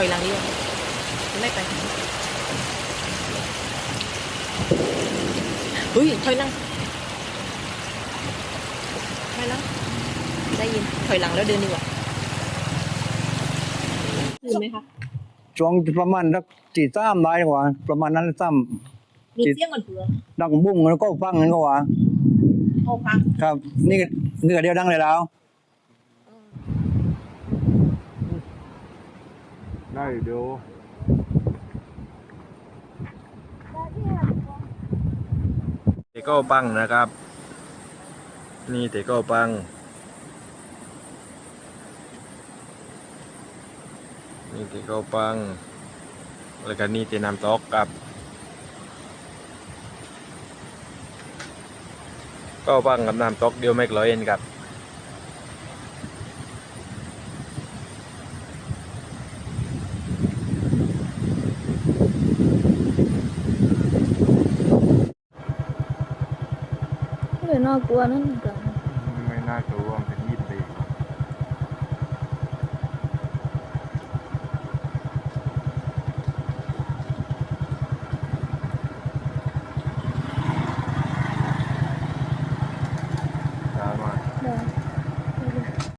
ถอยหลังดีกว่าไม่ไปเฮ้ยถอยหลังถอยหลังได้ยินถอยหลังแล้วเดินดีกว่ายินไหมคะช่วงประมาณสักสี่สามได้กว่า ประมาณนั้นซ้มีเสียงเหมือนเผือำดังบุ้งแล้วก็ฟังกันก็ว่าโอ้พังครับ นี่ก็นี่ก็เดียวดังเลยแล้ว ได้เดี๋ยวเตโก้ปังนะครับ นี่เตโก้ปัง นี่เตโก้ปังแล้วก็นี่เจนำตอกกับก็ปังกับน้ำตอกเดียวไม่ร้อยเอ็นครับ ไม่น่ากลัวนั่นกัน ไม่น่ากลัวมเ